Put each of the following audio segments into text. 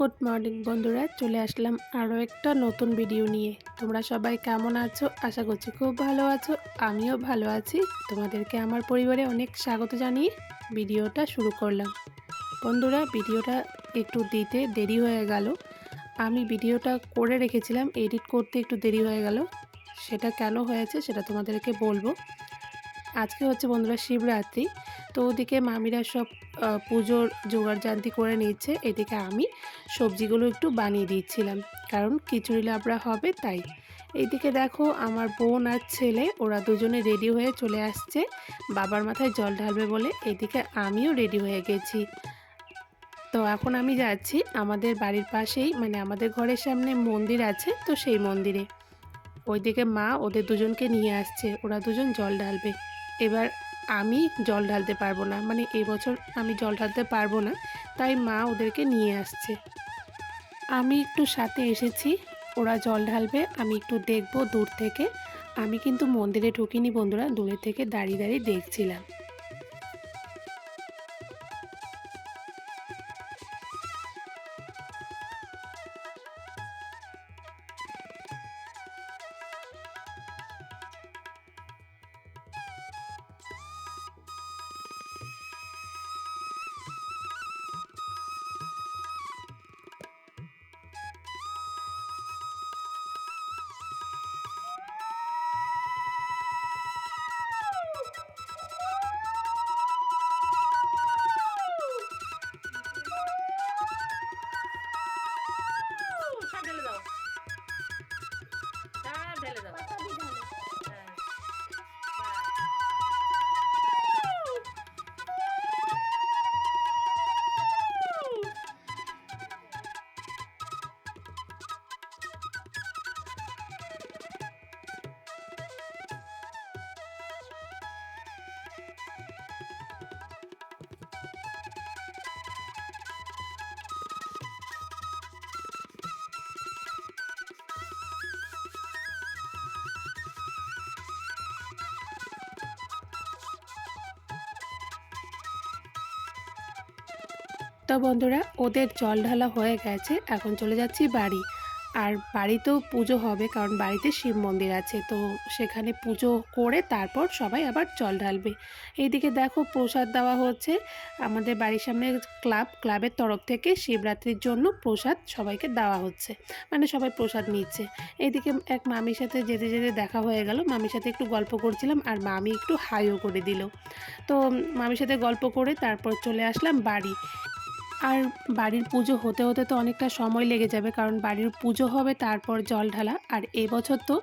Good morning বন্ধুরা, চলে আসলাম আরও একটা নতুন ভিডিও নিয়ে। তোমরা সবাই কেমন আছো? আশা করছি খুব ভালো আছো, আমিও ভালো আছি। তোমাদেরকে আমার পরিবারে অনেক স্বাগত জানিয়ে ভিডিওটা শুরু করলাম। বন্ধুরা ভিডিওটা একটু দিতে দেরি হয়ে গেল। আমি ভিডিওটা করে রেখেছিলাম এডিট করতে একটু দেরি হয়ে গেল। সেটা কেন হয়েছে সেটা তোমাদেরকে বলব। আজকে হচ্ছে বন্ধুরা, শিবরাত্রি। তো ওদিকে মামিরা সব পুজোর জোগাড় জান্তি করে নিচ্ছে। এদিকে আমি সবজিগুলো একটু বানিয়ে দিচ্ছিলাম, কারণ খিচুড়ি লাবড়া হবে তাই। এইদিকে দেখো আমার বোন আর ছেলে, ওরা দুজনে রেডি হয়ে চলে আসছে। বাবার মাথায় জল ঢালবে বলে এদিকে আমিও রেডি হয়ে গেছি। তো এখন আমি যাচ্ছি আমাদের বাড়ির পাশেই মানে আমাদের ঘরের সামনে মন্দির আছে তো সেই মন্দিরে। ওইদিকে মা ওদের দুজনকে নিয়ে আসছে, ওরা দুজন জল ঢালবে। এবার আমি জল ঢালতে পারব না। মানে এবছর আমি জল ঢালতে পারব না, তাই মা ওদেরকে নিয়ে আসছে। আমি একটু সাথে এসেছি, ওরা জল ঢালবে, আমি একটু দেখব দূর থেকে। আমি কিন্তু মন্দিরে ঢুকিনি বন্ধুরা, দূরে থেকে দাঁড়িয়ে দাঁড়িয়ে দেখছিলাম। সব ঢেলে তো বন্ধুরা, ওদের জল ঢালা হয়ে গেছে, এখন চলে যাচ্ছি বাড়ি। আর বাড়িতেও পুজো হবে, কারণ বাড়িতে শিব মন্দির আছে, তো সেখানে পুজো করে তারপর সবাই আবার জল ঢালবে। এইদিকে দেখো, প্রসাদ দেওয়া হচ্ছে। আমাদের বাড়ির সামনে ক্লাব, ক্লাবের তরফ থেকে শিবরাত্রির জন্য প্রসাদ সবাইকে দেওয়া হচ্ছে মানে সবাই প্রসাদ নিচ্ছে। এইদিকে এক মামির সাথে যেতে যেতে দেখা হয়ে গেল। মামির সাথে একটু গল্প করছিলাম, আর মামি একটু হাইও করে দিল। তো মামির সাথে গল্প করে তারপর চলে আসলাম বাড়ি। আর বাড়ির পুজো হতে হতে তো অনেকটা সময় লেগে যাবে, কারণ বাড়ির পুজো হবে, তারপর জল ঢালা। আর এবছর তো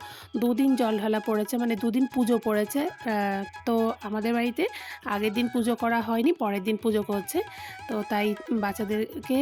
দুদিন জল ঢালা পড়েছে মানে দুদিন পুজো পড়েছে। তো আমাদের বাড়িতে আগের দিন পুজো করা হয়নি, পরের দিন পুজো করছে। তো তাই বাচ্চাদেরকে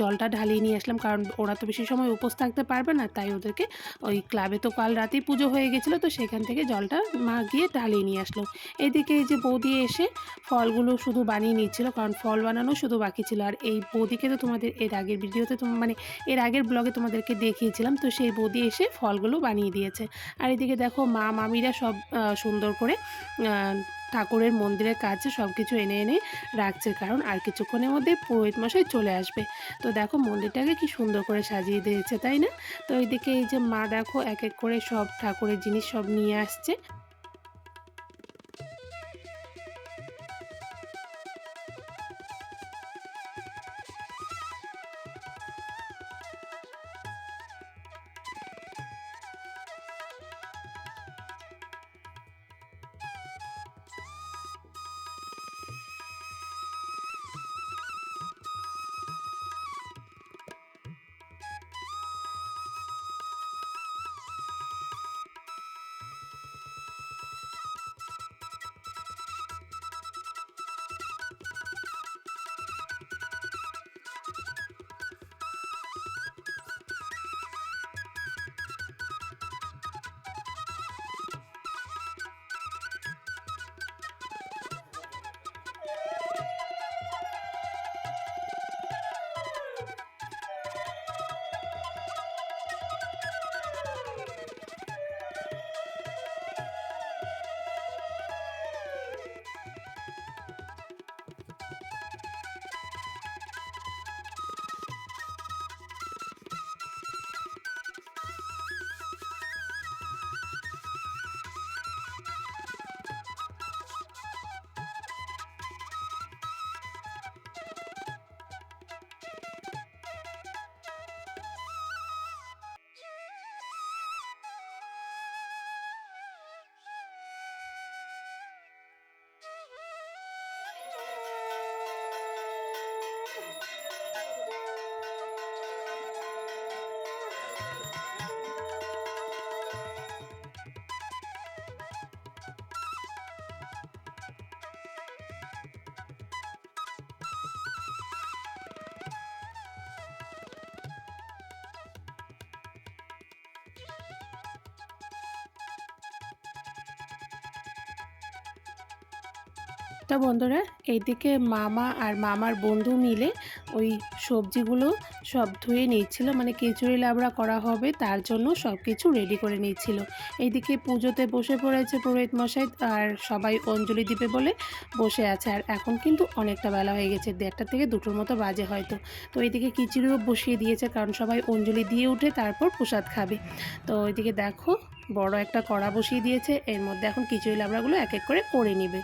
জলটা ঢালিয়ে নিয়ে আসলাম, কারণ ওরা তো বেশি সময় উপোস থাকতে পারবে না, তাই ওদেরকে ওই ক্লাবে তো কাল রাতেই পুজো হয়ে গেছিল, তো সেখান থেকে জলটা মা গিয়ে ঢালিয়ে নিয়ে আসলো। এদিকে এই যে বৌদি এসে ফলগুলো শুধু বানিয়ে নিচ্ছিল, কারণ ফল বানানো শুধু বাকি ছিল, আর এই বৌদিকে তো তোমাদের এর আগের ভিডিওতে মানে এর আগের ব্লগে তোমাদেরকে দেখিয়েছিলাম, তো সেই বৌদি এসে ফলগুলো বানিয়ে দিয়েছে। আর এদিকে দেখো মা, মামিরা সব সুন্দর করে ঠাকুরের মন্দিরের কাছে সব কিছু এনে এনে রাখছে, কারণ আর কিছুক্ষণের মধ্যে পুরোহিত মশাই চলে আসবে। তো দেখো মন্দিরটাকে কি সুন্দর করে সাজিয়ে দিয়েছে, তাই না? তো এইদিকে এই যে মা দেখো এক এক করে সব ঠাকুরের জিনিস সব নিয়ে আসছে। Woo! তো বন্ধুরা, এইদিকে মামা আর মামার বন্ধু মিলে ওই সবজিগুলো সব ধুয়ে নিচ্ছিল। মানে খিচুড়ি লাবড়া করা হবে, তার জন্য সব কিছু রেডি করে নিচ্ছিল। এইদিকে পুজোতে বসে পড়েছে পুরোহিত মশাই আর সবাই অঞ্জলি দিবে বলে বসে আছে। আর এখন কিন্তু অনেকটা বেলা হয়ে গেছে, দেড়টা থেকে দুটোর মতো বাজে হয়তো। তো এইদিকে খিচুড়িও বসিয়ে দিয়েছে, কারণ সবাই অঞ্জলি দিয়ে উঠে তারপর প্রসাদ খাবে। তো ওইদিকে দেখো, বড় একটা কড়া বসিয়ে দিয়েছে, এর মধ্যে এখন খিচুড়ি লাবড়াগুলো এক এক করে করে নিবে।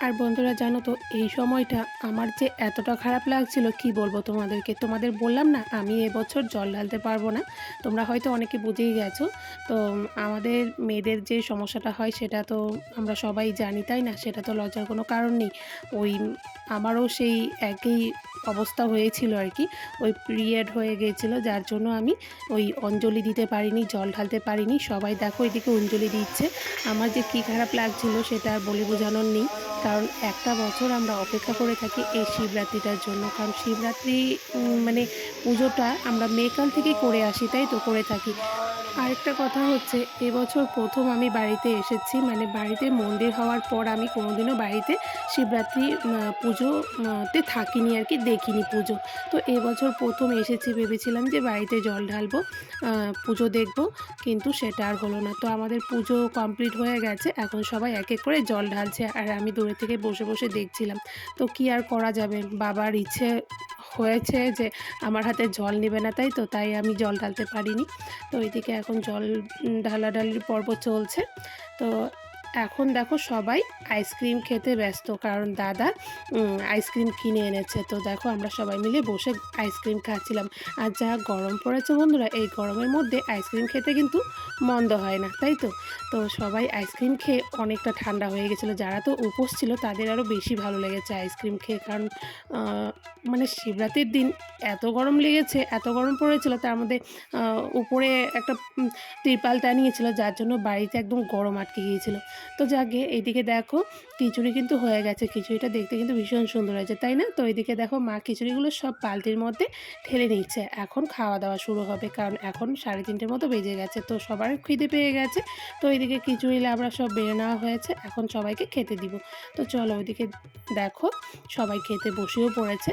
আর বন্ধুরা, জানো তো, এই সময়টা আমার যে এতটা খারাপ লাগছিল, কি বলব তোমাদেরকে? তোমাদের বললাম না, আমি এবছর জল ঢালতে পারব না। তোমরা হয়তো অনেকে বুঝেই গেছো। তো আমাদের মেয়েদের যে সমস্যাটা হয়, সেটা তো আমরা সবাই জানি, তাই না? সেটা তো লজ্জার কোনো কারণ নেই। ওই, আমারও সেই একই অবস্থা হয়েছিল আর কি। ওই পিরিয়ড হয়ে গিয়েছিল যার জন্য আমি ওই অঞ্জলি দিতে পারিনি, জল ঢালতে পারিনি। সবাই দেখো এদিকে অঞ্জলি দিচ্ছে। আমার যে কী খারাপ লাগছিল সেটা আর বলে বোঝানোর নেই। কারণ একটা বছর আমরা অপেক্ষা করে থাকি এই শিবরাত্রিটার জন্য। কারণ শিবরাত্রি মানে পুজোটা আমরা মেকাল থেকে করে আসি, তাই তো? করে থাকি। আরেকটা কথা হচ্ছে, এবছর প্রথম আমি বাড়িতে এসেছি। মানে বাড়িতে মন্দির হওয়ার পর আমি কোনোদিনও বাড়িতে শিবরাত্রি পুজোতে থাকিনি আর কি, দেখিনি পুজো। তো এবছর প্রথম এসেছি ভেবেছিলাম যে বাড়িতে জল ঢালবো পুজো দেখব, কিন্তু সেটা আর হলো না। তো আমাদের পুজো কমপ্লিট হয়ে গেছে, এখন সবাই এক এক করে জল ঢালছে, আর আমি দূরে থেকে বসে বসে দেখছিলাম। তো কি আর করা যাবে? বাবার ইচ্ছে হয়েছে যে আমার হাতে জল নেবে না তাই তো, তাই আমি জল ঢালতে পারিনি। তো ওইদিকে এখন জল ঢালাঢালির পর্ব চলছে। তো এখন দেখো সবাই আইসক্রিম খেতে ব্যস্ত, কারণ দাদা আইসক্রিম কিনে এনেছে। তো দেখো আমরা সবাই মিলে বসে আইসক্রিম খাচ্ছিলাম। আর যা গরম পড়েছে বন্ধুরা, এই গরমের মধ্যে আইসক্রিম খেতে কিন্তু মন্দ হয় না, তাই তো? তো সবাই আইসক্রিম খেয়ে অনেকটা ঠান্ডা হয়ে গেছিল। যারা তো উপোস ছিল, তাদের আরও বেশি ভালো লেগেছে আইসক্রিম খেয়ে, কারণ মানে শিবরাত্রির দিন এত গরম লেগেছে, এত গরম পড়েছিল, তার মধ্যে উপরে একটা তিরপাল টানিয়েছিল যার জন্য বাড়িতে একদম গরম আটকে গিয়েছিল। তো যাকে এইদিকে দেখো খিচুড়ি কিন্তু হয়ে গেছে। খিচুড়িটা দেখতে কিন্তু ভীষণ সুন্দর হয়েছে, তাই না? তো এইদিকে দেখো মা খিচুড়িগুলো সব বালতির মধ্যে ঠেলে নিচ্ছে। এখন খাওয়া দাওয়া শুরু হবে, কারণ এখন সাড়ে তিনটের মতো বেজে গেছে, তো সবার খিদে পেয়ে গেছে। তো এইদিকে খিচুড়ি, লাবড়া সব বেড়ে নেওয়া হয়েছে, এখন সবাইকে খেতে দিব। তো চলো ওইদিকে দেখো সবাই খেতে বসেও পড়েছে।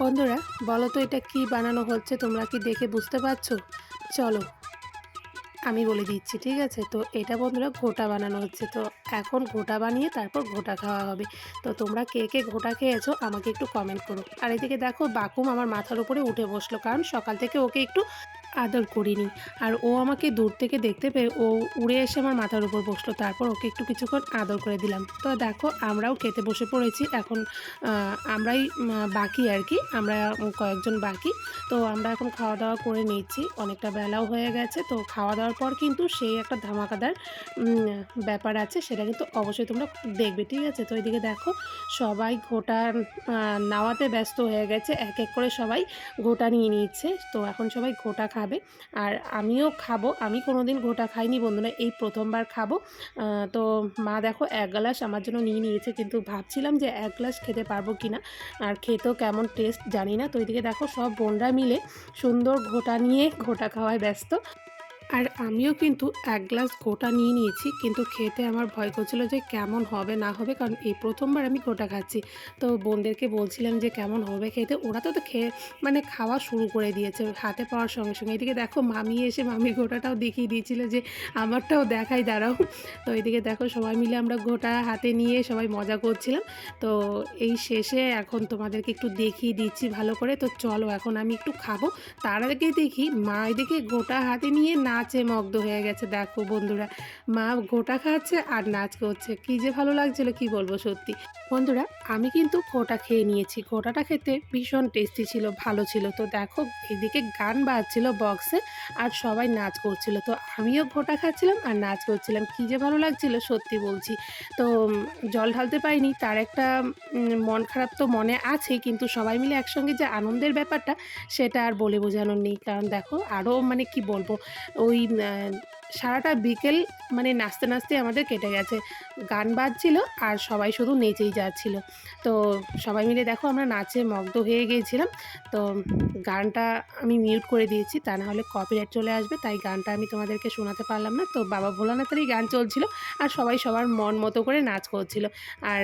বন্ধুরা, বলো তো এটা কি বানানো হচ্ছে? তোমরা কি দেখে বুঝতে পারছ? চলো, আমি বলে দিচ্ছি, ঠিক আছে? তো এটা বন্ধুরা ঘোটা বানানো হচ্ছে। তো এখন ঘোটা বানিয়ে তারপর ঘোটা খাওয়া হবে। তো তোমরা কে কে ঘোটা খেয়েছো আমাকে একটু কমেন্ট করো। আর এদিকে দেখো, বাকুম আমার মাথার উপরে উঠে বসল। কারণ সকাল থেকে ওকে একটু আদর করিনি। আর ও আমাকে দূর থেকে দেখতে পেয়ে ও উড়ে এসে আমার মাথার উপর বসল। তারপর ওকে একটু কিছুক্ষণ আদর করে দিলাম। তো দেখো, আমরাও খেতে বসে পড়েছি। এখন আমরাই বাকি আর কি। আমরা কয়েকজন বাকি। তো আমরা এখন খাওয়া দাওয়া করে নিচ্ছি। অনেকটা বেলাও হয়ে গেছে। তো খাওয়া দাওয়ার পর কিন্তু সেই একটা ধামাকাদার ব্যাপার আছে। সেটা কিন্তু অবশ্যই তোমরা দেখবে, ঠিক আছে? তো এদিকে দেখো, সবাই ঘোটা নাওয়াতে ব্যস্ত হয়ে গেছে। এক এক করে সবাই ঘোটা নিয়ে নিচ্ছে। তো এখন সবাই ঘোটা খাবে। খাবে। আর আমিও খাব। আমি কোনো দিন গোটা খাইনি বন্ধুরা এই প্রথমবার খাব। তো মা দেখো এক গ্লাস আমার জন্য নিয়ে নিয়েছে, কিন্তু ভাবছিলাম যে এক গ্লাস খেতে পারব কি না আর খেতেও কেমন টেস্ট জানি না। তো এদিকে দেখো সব বোনরা মিলে সুন্দর ঘোটা নিয়ে ঘোটা খাওয়ায় ব্যস্ত। আর আমিও কিন্তু এক গ্লাস গোটা নিয়ে নিয়েছি, কিন্তু খেতে আমার ভয় করছিল যে কেমন হবে না হবে, কারণ এই প্রথমবার আমি গোটা খাচ্ছি। তো বোনদেরকে বলছিলাম যে কেমন হবে খেতে, ওরা তো তো খেয়ে মানে খাওয়া শুরু করে দিয়েছে, হাতে পাওয়ার সঙ্গে সঙ্গে। এদিকে দেখো মামি এসে মামির গোটাটাও দেখিয়ে দিয়েছিল যে আমারটাও দেখাই, দাঁড়াও। তো এদিকে দেখো সবাই মিলে আমরা গোটা হাতে নিয়ে সবাই মজা করছিলাম। তো এই শেষে এখন তোমাদেরকে একটু দেখিয়ে দিচ্ছি ভালো করে। তো চলো এখন আমি একটু খাব, তার আগে দেখি মা এদিকে গোটা হাতে নিয়ে নাচে মগ্ধ হয়ে গেছে। দেখো বন্ধুরা, মা গোটা খাচ্ছে আর নাচ করছে। কি যে ভালো লাগছিল, কি বলব সত্যি। বন্ধুরা, আমি কিন্তু গোটা খেয়ে নিয়েছি। গোটাটা খেতে ভীষণ টেস্টি ছিল, ভালো ছিল। তো দেখো, এদিকে গান বাজছিল বক্সে আর সবাই নাচ করছিল। তো আমিও গোটা খাচ্ছিলাম আর নাচ করছিলাম। কি যে ভালো লাগছিল সত্যি বলছি। তো জল ঢালতে পারিনি, তার একটা মন খারাপ তো মনে আছে, কিন্তু সবাই মিলে একসঙ্গে যে আনন্দের ব্যাপারটা, সেটা আর বলে বোঝানোর নেই। কারণ দেখো আরও মানে কি বলব, ওই সারাটা বিকেল মানে নাচতে নাচতে আমাদের কেটে গেছে। গান বাজছিল আর সবাই শুধু নেচেই যাচ্ছিল। তো সবাই মিলে দেখো আমরা নাচে মগ্ধ হয়ে গিয়েছিলাম। তো গানটা আমি মিউট করে দিয়েছি, তা না হলে কপিরাইট চলে আসবে, তাই গানটা আমি তোমাদেরকে শোনাতে পারলাম না। তো বাবা ভোলানাথেরই গান চলছিল আর সবাই সবার মন মতো করে নাচ করছিল। আর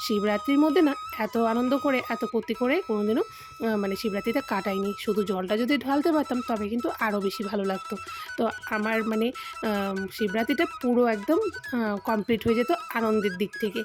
শিবরাত্রির মধ্যে না এত আনন্দ করে, এত ফুর্তি করে কোনোদিনও মানে শিবরাত্রিটা কাটাইনি শুধু জলটা যদি ঢালতে পারতাম তবে কিন্তু আরও বেশি ভালো লাগতো। তো আমার মানে শিবরাত্রিটা পুরো একদম কমপ্লিট হয়ে যেত আনন্দের দিক থেকে।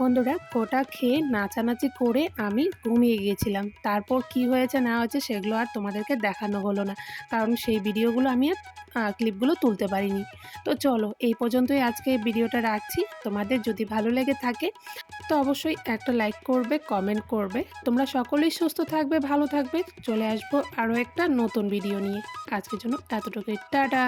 বন্ধুরা কোটা খেয়ে নাচানাচি করে আমি ঘুমিয়ে গিয়েছিলাম। তারপর কি হয়েছে না হয়েছে সেগুলো আর তোমাদেরকে দেখানো হলো না। কারণ সেই ভিডিওগুলো আমি আর ক্লিপগুলো তুলতে পারিনি। তো চলো, এই পর্যন্তই আজকে ভিডিওটা রাখছি। তোমাদের যদি ভালো লেগে থাকে, তো অবশ্যই একটা লাইক করবে, কমেন্ট করবে। তোমরা সকলেই সুস্থ থাকবে, ভালো থাকবে। চলে আসব আরও একটা নতুন ভিডিও নিয়ে। আজকের জন্য এতটুকুই। টাটা!